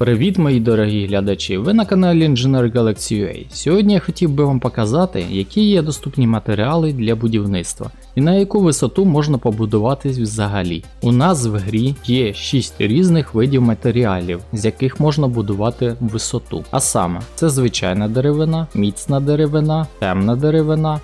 Привіт, мої дорогі глядачі! Ви на каналі Engineer Galaxy UA. Сьогодні я хотів би вам показати, які є доступні матеріали для будівництва і на яку висоту можна побудуватись взагалі. У нас в грі є 6 різних видів матеріалів, з яких можна будувати висоту. А саме, це звичайна деревина, міцна деревина, темна деревина,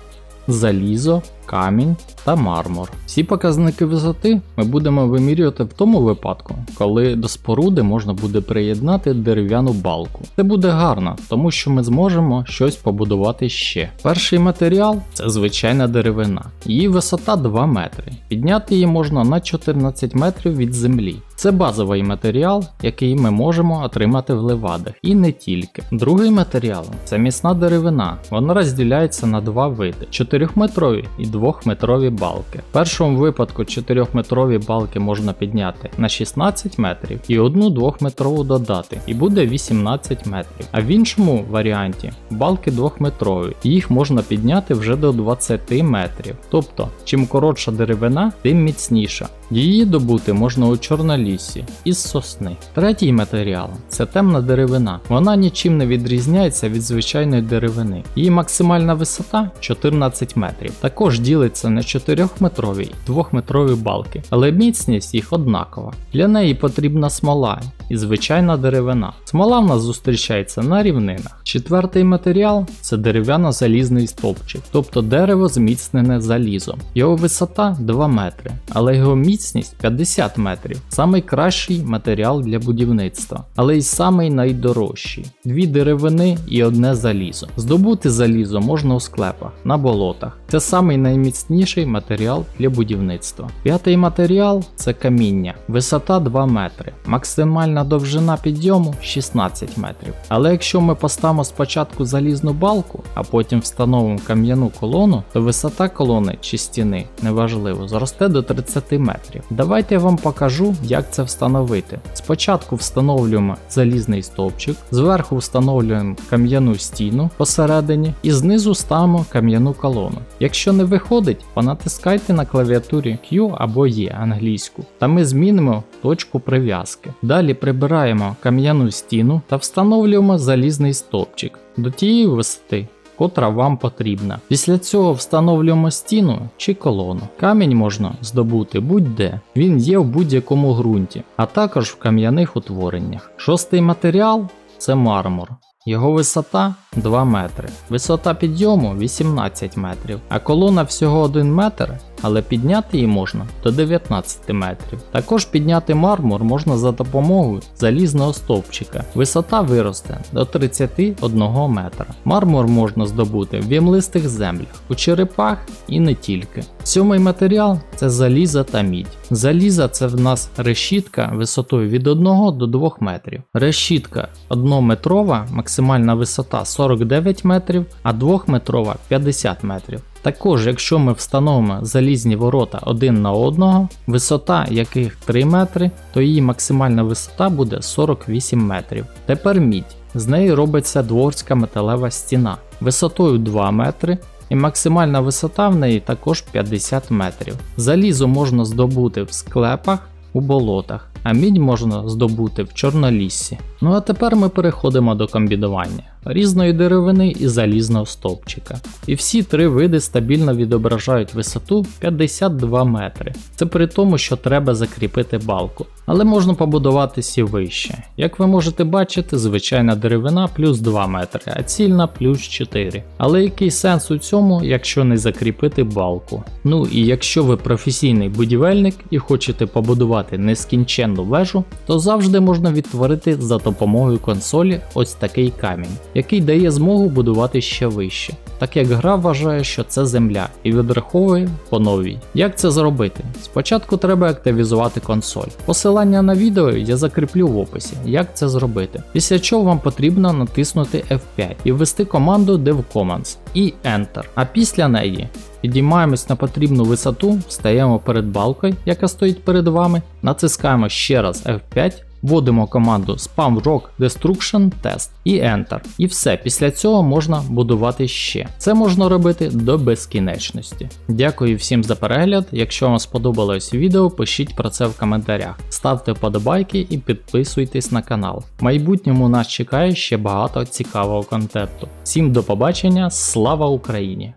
залізо, камінь та мармур. Всі показники висоти ми будемо вимірювати в тому випадку, коли до споруди можна буде приєднати дерев'яну балку. Це буде гарно, тому що ми зможемо щось побудувати ще. Перший матеріал це звичайна деревина. Її висота 2 метри. Підняти її можна на 14 метрів від землі. Це базовий матеріал, який ми можемо отримати в левадах, і не тільки. Другий матеріал це міцна деревина. Вона розділяється на два види: 4-метрові і 2-метрові балки. В першому випадку 4-метрові балки можна підняти на 16 метрів і одну 2-метрову додати, і буде 18 метрів. А в іншому варіанті балки 2-метрові, їх можна підняти вже до 20 метрів. Тобто, чим коротша деревина, тим міцніша. Її добути можна у чорноліссі із сосни. Третій матеріал це темна деревина. Вона нічим не відрізняється від звичайної деревини. Її максимальна висота 14 метрів. Також ділиться на 4-метрові і 2-метрові балки, але міцність їх однакова. Для неї потрібна смола і звичайна деревина. Смола в нас зустрічається на рівнинах. Четвертий матеріал це дерев'яно-залізний стовпчик, тобто дерево зміцнене залізом. Його висота 2 метри, але його міцність 50 метрів. Самий кращий матеріал для будівництва, але й самий найдорожчий. Дві деревини і одне залізо. Здобути залізо можна у склепах, на болотах. Це самий найміцніший матеріал для будівництва. П'ятий матеріал це каміння, висота 2 метри, максимальна довжина підйому 16 метрів. Але якщо ми поставимо спочатку залізну балку, а потім встановимо кам'яну колону, то висота колони чи стіни, неважливо, зросте до 30 метрів. Давайте я вам покажу, як це встановити. Спочатку встановлюємо залізний стовпчик, зверху встановлюємо кам'яну стіну посередині і знизу ставимо кам'яну колону. Якщо не виходить, понатискайте на клавіатурі Q або E англійську, та ми змінимо точку прив'язки. Далі прибираємо кам'яну стіну та встановлюємо залізний стовпчик до тієї висоти. Котра вам потрібна. Після цього встановлюємо стіну чи колону. Камінь можна здобути будь-де, він є в будь-якому ґрунті, а також в кам'яних утвореннях. Шостий матеріал це мармур. Його висота 2 метри, висота підйому 18 метрів, а колона всього 1 метр, але підняти її можна до 19 метрів. Також підняти мармур можна за допомогою залізного стовпчика. Висота виросте до 31 метра. Мармур можна здобути в ямлистих землях, у черепах і не тільки. Сьомий матеріал це заліза та мідь. Заліза це в нас решітка висотою від 1 до 2 метрів. Решітка 1-метрова, максимальна висота 49 метрів, а 2-метрова 50 метрів. Також, якщо ми встановимо залізні ворота один на одного, висота яких 3 метри, то її максимальна висота буде 48 метрів. Тепер мідь. З неї робиться дворська металева стіна висотою 2 метри. І максимальна висота в неї також 50 метрів. Залізо можна здобути в склепах, у болотах, а мідь можна здобути в чорноліссі. Ну а тепер ми переходимо до комбінування різної деревини і залізного стовпчика. І всі три види стабільно відображають висоту 52 метри. Це при тому, що треба закріпити балку. Але можна побудуватися і вище. Як ви можете бачити, звичайна деревина плюс 2 метри, а цільна плюс 4. Але який сенс у цьому, якщо не закріпити балку? Ну і якщо ви професійний будівельник і хочете побудувати нескінченну вежу, то завжди можна відтворити за допомогою консолі ось такий камінь який дає змогу будувати ще вище, так як гра вважає, що це земля і відраховує по новій. Як це зробити? Спочатку треба активізувати консоль. Посилання на відео я закріплю в описі, як це зробити. Після чого вам потрібно натиснути F5 і ввести команду DevCommands і Enter. А після неї Підіймаємось на потрібну висоту, встаємо перед балкою, яка стоїть перед вами, натискаємо ще раз F5 Вводимо команду spam rock destruction test і Enter. І все, після цього можна будувати ще. Це можна робити до безкінечності. Дякую всім за перегляд. Якщо вам сподобалось відео, пишіть про це в коментарях. Ставте вподобайки і підписуйтесь на канал. В майбутньому нас чекає ще багато цікавого контенту. Всім до побачення, слава Україні!